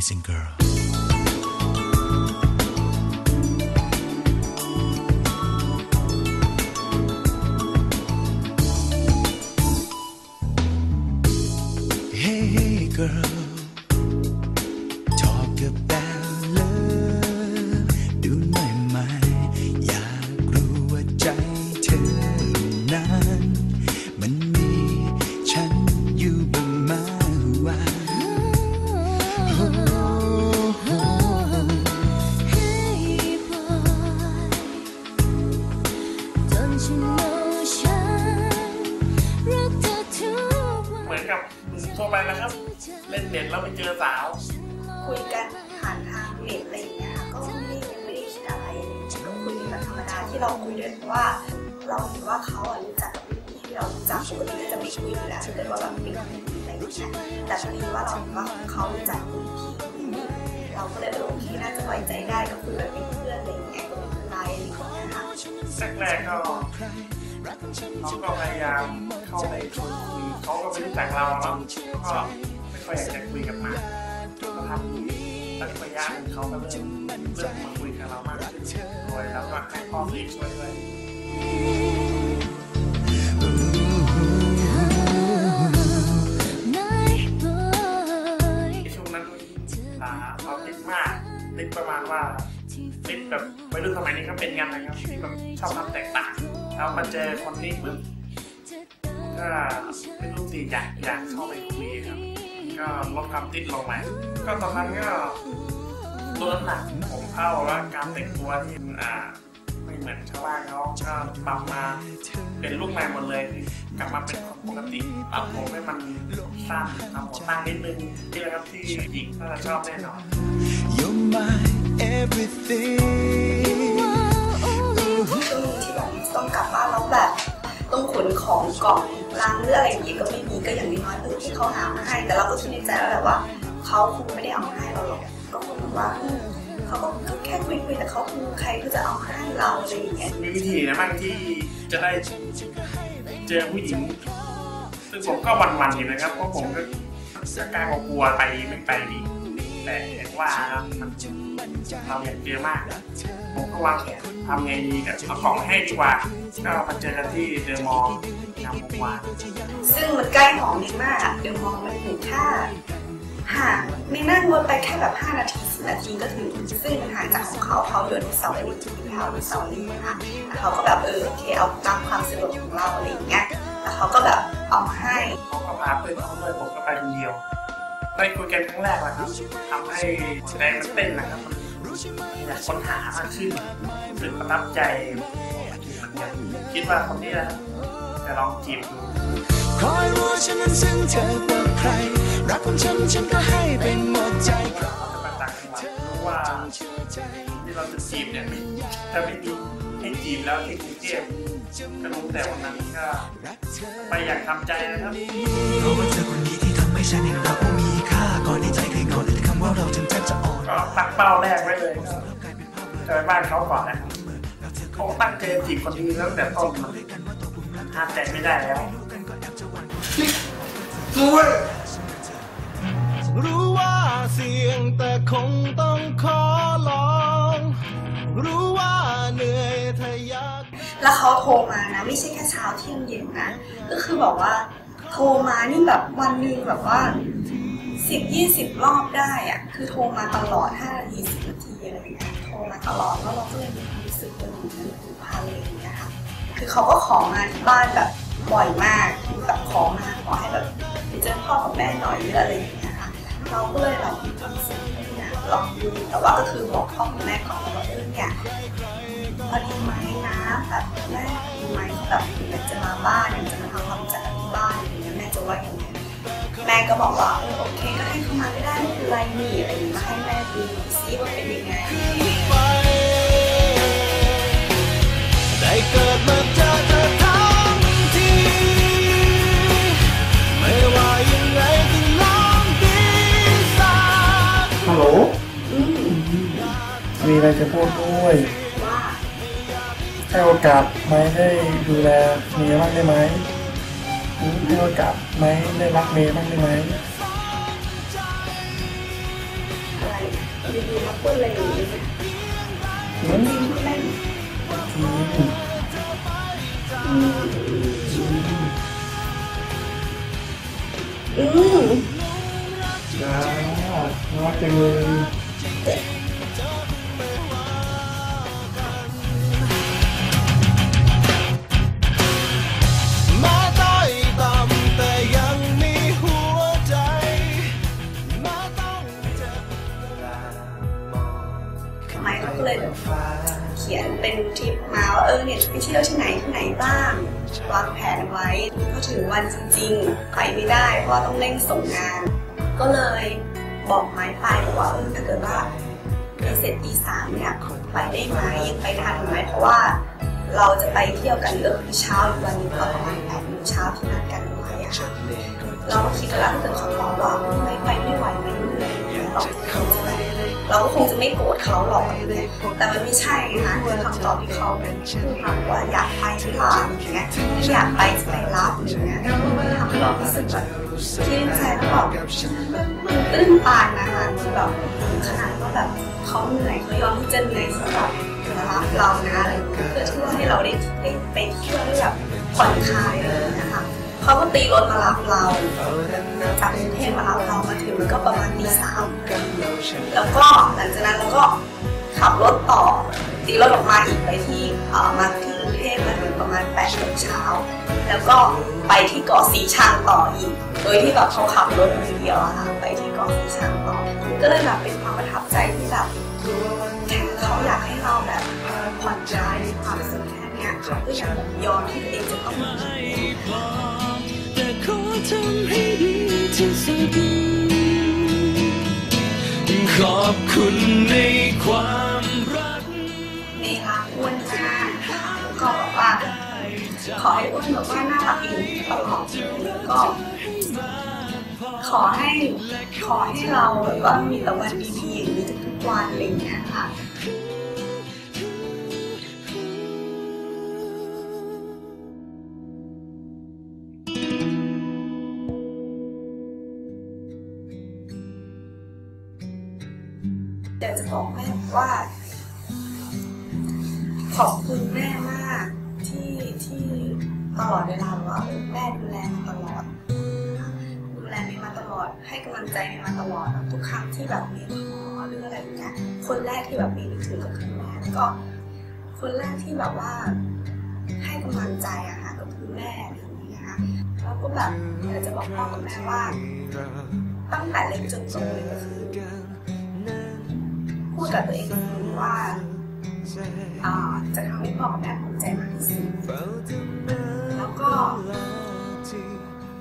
Listen girl เน็ตแล้วไปเจอสาว คุยกันผ่านทางเน็ตอะไรอย่างเงี้ยค่ะก็ไม่ได้ยังไม่ได้คิดอะไรอะไรอย่างเงี้ยก็คุยแบบธรรมดาที่เราคุยด้วยเพราะว่า เราเห็นว่าเขาอะรู้จักกับพี่ที่เรารู้จักปกติก็จะไม่คุยอยู่แล้วถ้าเกิดว่าแบบเป็นอะไรอย่างเงี้ยแต่พอดีว่าเราเห็นว่าเขารู้จักรุ่นพี่เราก็เลยเออโอเคน่าจะไว้ใจได้ก็คือแบบเป็นเพื่อนอะไรอย่างเงี้ยก็ไม่เป็นไรอะไรอย่างเงี้ยค่ะแรกๆก็เขาก็พยายามเข้าไปชวนคุยเขาก็ไม่รู้จักเราเนาะก็ ไม่ค่อยากจะคุยกับมาก็ทำสักระยะหนึ่งเขาก็เริ่มเริ่มมาคุยกับเรามากขึ้นโดยแล้วก็ให้พ่อเลี้ยงช่วยด้วยในช่วงนั้นเราติดมากติดประมาณว่าติดแบบวัยรุ่นสมัยนี้ก็เป็นกันนะครับที่แบบชอบทำแตกต่างแล้วมาเจอคนนี้ปุ๊บก็ไม่รู้สิอยากอยากเข้าไปคุยครับ ก็ลดความติดลงมาก็ตอนนั้นก็ลดน้ำหนักผมเข้าแล้วการแต่งตัวที่อ่าไม่เหมือนชาวบ้านเขาก็ปรับมาเป็นลูกใหม่หมดเลยคือกลับมาเป็นคนปกติปรับผมให้มันสั้นทำผมตั้งนิดนึงนี่แหละครับที่หญิงน่าจะชอบแน่นอน You're my everything ช่วงที่แบบต้องกลับบ้านแล้วแบบ ต้องขนของกล่องล้างเลืออะไรอย่างงี้ก็ไม่มีก็อย่างน้อยเออที่เขาหามาให้ แต่เราก็คิดในใจแล้วแหละว่าเขาคงไม่ได้เอามาให้เราหรอกก็คงแบบว่าเขาก็แค่คุยๆแต่เขาคงใครก็จะเอามาให้เราอะไรอย่างเงี้ยมีวิธีนะบ้างที่จะได้เจอผู้หญิงซึ่งผมก็หวันๆอยู่นะครับเพราะผมก็จะกล้ากลัวไปไม่ไปดี แต่เห็นว่าครับมันเราอยากเจอมากผมก็วางแผนทำไงดีกับเอาของมาให้ดีกว่าก็มาเจอกันที่เดอะมอลล์งามวงวานซึ่งมันใกล้หอมนิดมากอะเดี๋ยวมองมันอยู่แค่ห่างไม่นั่งรถไปแค่แบบ 5 นาที10นาทีก็ถึง ซึ่งมันห่างจากของเขาเขาอยู่อนุสาวรีย์ที่เขาอนุสาวรีย์นะคะแล้วเขาก็แบบเออโอเคเอาตามความสะดวกของเราอะไรอย่างเงี้ยแล้วเขาก็แบบเอามาให้เขาก็พาเพื่อนเขาด้วยผมก็ไปคนเดียว ได้คุยกันครั้งแรกนะครับทำให้หัวใจมันเต้นนะครับมันอยากค้นหามากขึ้นรู้สึกประทับใจเหมือนกันคิดว่าคนนี้นะครับจะลองจีบดูคอยรู้ว่าฉันนั้นซึ้งเธอกว่าใคร รักของฉันฉันก็ให้เป็นหมดใจเราจะมาต่างจังหวัดรู้ว่าที่เราจะจีบเนี่ยไม่ถ้าไม่มีให้จีบแล้วที่กรุงเทพก็รู้แต่วันนั้นก็ไปอยากทำใจนะครับเพราะว่าเธอคนนี้ที่ทำให้ฉันเห็นเราว่ามีค่าก่ ว่าเราจนแทบจะอ่อนก็ตั้งเป้าแรกไว้เลยก็จะไปบ้านเขาก่อนนะครับเขาตั้งใจจีบคนนี้ตั้งแต่ต้นห้ามใจไม่ได้แล้วรู้ว่าเสี่ยงแต่คงต้องขอลอง รู้ว่าเหนื่อยถ้าอยากแล้วเขาโทรมานะ ไม่ใช่แค่เช้าเที่ยงเย็นนะ ก็คือบอกว่า โทรมานี่แบบวันหนึงแบบว่า สิบยี่สิบรอบได้อะคือโทรมาตลอดห้านาทีสิบนาทีอะไรอย่างเงี้ยโทรมาตลอดแล้วเราก็เลยมีความรู้สึกว่าเหมือนมันผูกพันอะไรอย่างเงี้ยค่ะคือเขาก็ขอมาที่บ้านแบบบ่อยมากคือแบบขอมาขอให้แบบไปเจอพ่อกับแม่หน่อยหรืออะไรอย่างเงี้ยค่ะเราก็เลยแบบมีความรู้สึกว่าอยากลองดูแต่ว่าก็คือบอกพ่อกับแม่ก่อนว่าเอออยากพอดีไหมนะแบบแม่ดีไหมแบบจะมาบ้านจะมาทำความรู้จักบที่บ้านอย่างเงี้ยแม่จะว่าอยังไง แม่ก็บอกว่าเออโอเคก็ให้เขามาก็ได้ไม่เป็นไรนี่อะไรอย่างเงี้ยมาให้แม่ดูซิว่าเป็นยังไงไปได้เกิดมาเจอเธอทั้งทีไม่ว่ายังไงก็ลองดีสักฮัลโหลอืมมีอะไรจะพูดด้วยว่าให้โอกาสไหมได้ดูแลเมียบ้างได้ไหม อืมให้โอกาสไหมได้รักเมียบ้างได้ไหมรีวิวมาพูดอะไรอย่างนี้จริงพูดเล่นอืมอืมจ้ารักจังเลย ทริปมาว่าเออเนี่ยไปเที่ยวที่ไหนที่ไหนบ้างวางแผนไว้พอถึงวันจริงๆ ไปไม่ได้เพราะต้องเร่งส่งงาน ก็เลยบอกไม้ไปบอกว่าเออถ้าเกิดว่าเรียนเสร็จตีสามเนี่ยไปได้ไหมยังไปทันไหมเพราะว่าเราจะไปเที่ยวกันก็คือเช้าอีกวันนึงก็ประมาณ เขาหรอกอะไรเงี้ยแต่มันไม่ใช่นะคะคือคำตอบที่เขาพูดมาว่าอยากไปหรือเปล่าอย่างเงี้ยไม่อยากไปจะไปรับอย่างเงี้ยมันทำให้เรารู้สึกแบบชื่ใจแล้วแบบมันตื้นตันนะคะคือแบบขนาดว่าแบบเขาเหนื่อยเขายอมที่จะเหนื่อยสำหรับรับเรานะอะไรเงี้ยเพื่อที่ว่าให้เราได้ได้ไปเที่ยวได้แบบผ่อนคลายเลยนะคะเขาก็ตีรถมารับเราจากกรุงเทพมารับเรามาถึงก็ประมาณตีสามแล้วก็หลังจากนั้น ตีรถออกมาอีกไปที่มาที่กรุงเทพมาถึงประมาณ8ปดโมงเช้าแล้วก็ไปที่เกาะสีชังต่ออีก โดยที่แบบเขาขับรถมือเดียวอะค่ะไปที่เกาะสีชังต่อ ก็เลยแบบเป็นความประทับใจที่แบบแค่เขาอยากให้เราแบบผ่อนคลายความสุขแค่เนี้ยเขาก็ยังแบบยอมที่ตัวเองจะต้องมีแต่ขอทำให้ดีที่สุดขอบคุณในความ ขอให้อ้วนแบบว่าน่ารักอยู่ตลอดแล้วก็ ขอให้ขอให้เราแบบว่ามีแต่วันดีๆอย่างนี้ทุกวันอะไรอย่างเงี้ยค่ะอยากจะบอกแม่ว่า ขอบคุณแม่มากที่ที่ ตลอดเวลาว่าแม่ดูแลมาตลอด ดูแลมย์มาตลอด ให้กำลังใจมย์มาตลอดทุกครั้งที่แบบมย์ท้อหรืออะไรอย่างเงี้ยคนแรกที่แบบมย์นึกถึงก็คือแม่แล้วก็ คนแรกที่แบบว่า ให้กำลังใจอะค่ะก็คือแม่อะไรอย่างเงี้ยค่ะแล้วก็แบบอยากจะบอกพ่อกับแม่ว่าตั้งแต่เล็กจนโตเลยก็คือพูดกับตัวเองว่าอ่าจะทำให้พ่อกับแม่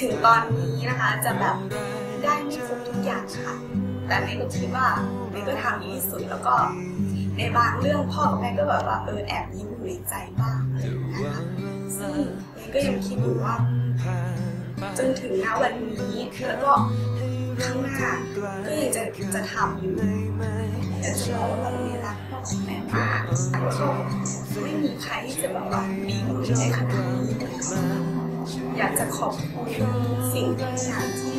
ถึงตอนนี้นะคะจะแบบได้ไม่ครบทุกอย่างค่ะ แต่เมย์ก็คิดว่าเมย์ก็ทำดีที่สุดแล้วก็ในบางเรื่องพ่อกับแม่ก็แบบว่าเออแอบยิ้มอยู่ในใจบ้างอะไรอย่างเงี้ยค่ะซึ่งเมย์ก็ยังคิดอยู่ว่า จนถึงณวันนี้แล้วก็ข้างหน้าก็ยังจะจะทำอยู่อยากจะบอกว่าเนยรักพ่อแม่มากแล้วก็ไม่มีใครที่จะแบบว่าดีกว่าแม่ขนาดนี้ อยากจะขอบคุณสิ่งต่างที่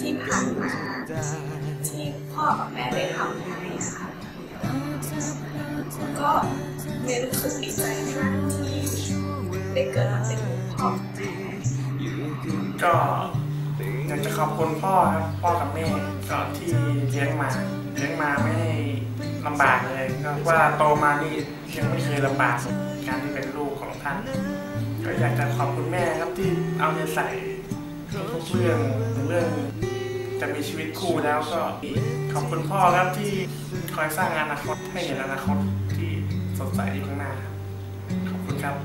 ที่ผ่านมา ที่พ่อกับแม่ได้ทำให้ค่ะแล้วก็เมย์รู้สึกดีใจมากที่ได้เกิดมาเป็นลูกพ่อแม่ก็อยากจะขอบคุณพ่อครับพ่อกับแม่ก็ที่เลี้ยงมาเลี้ยงมาไม่ให้ลำบากเลยก็ว่าโตมานี่ยังไม่เคยลำบากการที่เป็นลูกของท่าน ก็อยากจะขอบคุณแม่ครับที่เอาใจใส่ทุกเรื่องเรื่อง จะมีชีวิตคู่แล้วก็ขอบคุณพ่อครับที่คอยสร้างอนาคตให้เห็นอนาคตที่สดใสอยู่ข้างหน้าครับขอบคุณครับ